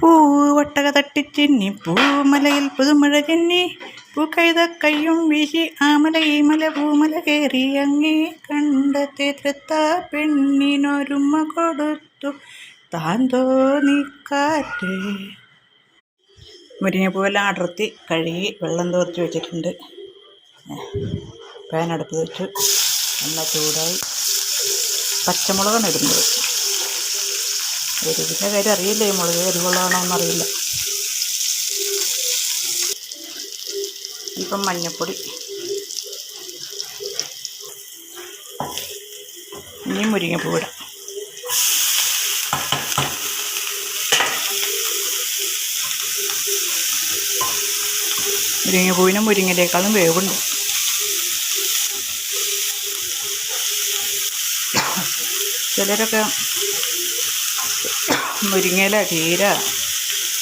പൂവ് വട്ടക തട്ടിച്ചെന്നി പൂമലയിൽ പുതുമഴ ചെന്നി പൂക്കൈത കയ്യും വീശി ആമല മല പൂമല കയറി അങ്ങേ കണ്ടത്തെ തൃത്ത പെണ്ണിനൊരുമ കൊടുത്തു. താൻ തോന്നിക്കാറ്റേ. മുരിങ്ങപ്പൂവെല്ലാം അടർത്തി കഴുകി വെള്ളം തോർത്തി വെച്ചിട്ടുണ്ട്. പാൻ അടുപ്പ് വെച്ചു. നല്ല ചൂടായി. പച്ചമുളകാണ് ഇടുന്നത്. എരിവിന്റെ കാര്യം അറിയില്ല ഈ മുളക് എരിവുള്ളതാണോ എന്നറിയില്ല ഇപ്പം മഞ്ഞൾപ്പൊടി ഇനി മുരിങ്ങപ്പൂ ഇടാം. മുരിങ്ങപ്പൂവിനും മുരിങ്ങയിലേക്കാളും വേവുണ്ട്. ചിലരൊക്കെ മുരിങ്ങയില ചീര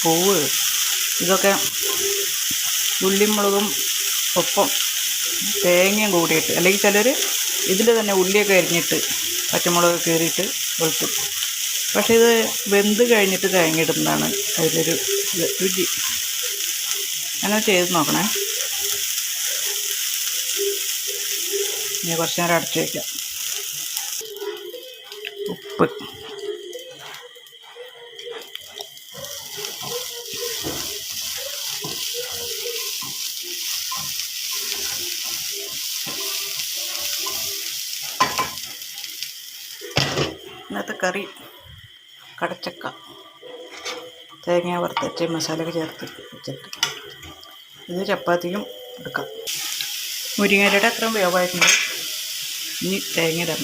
പൂവ് ഇതൊക്കെ ഉള്ളിയും മുളകും ഒപ്പം തേങ്ങയും കൂടിയിട്ട് അല്ലെങ്കിൽ ചിലർ ഇതിൽ തന്നെ ഉള്ളിയൊക്കെ അരിഞ്ഞിട്ട് പച്ചമുളക് കീറിയിട്ട് വെളുത്തും പക്ഷേ ഇത് വെന്ത് കഴിഞ്ഞിട്ട് തേങ്ങയിടുന്നതാണ് അതിലൊരു രുചി. അങ്ങനെ ചെയ്ത് നോക്കണേ. ഇനി കുറച്ച് നേരം അടച്ചു വയ്ക്കാം ഉപ്പ്. ഇന്നത്തെ കറി കടച്ചക്ക. തേങ്ങ വറുത്തച്ച് മസാലയൊക്കെ ചേർത്ത് വെച്ചിട്ട് ഇത് ചപ്പാത്തിയും എടുക്കാം. മുരിങ്ങയുടെ അത്രയും വേവായിട്ടുണ്ട്. ഇനി തേങ്ങ ഇടാൻ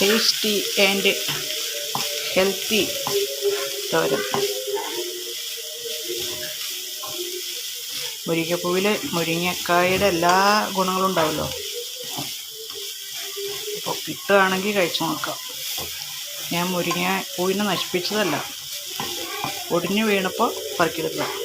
ടേസ്റ്റി ആൻഡ് ഹെൽത്തി തോരൻ. മുരിങ്ങപ്പൂവിൽ മുരിങ്ങക്കായുടെ എല്ലാ ഗുണങ്ങളും ഉണ്ടാവുമല്ലോ അപ്പോൾ കിട്ടുകയാണെങ്കിൽ കഴിച്ചു നോക്കാം. ഞാൻ മുരിങ്ങ പൂവിനെ നശിപ്പിച്ചതല്ല. ഒടിഞ്ഞു വീണപ്പോൾ പറക്കിയെടുത്തതാണ്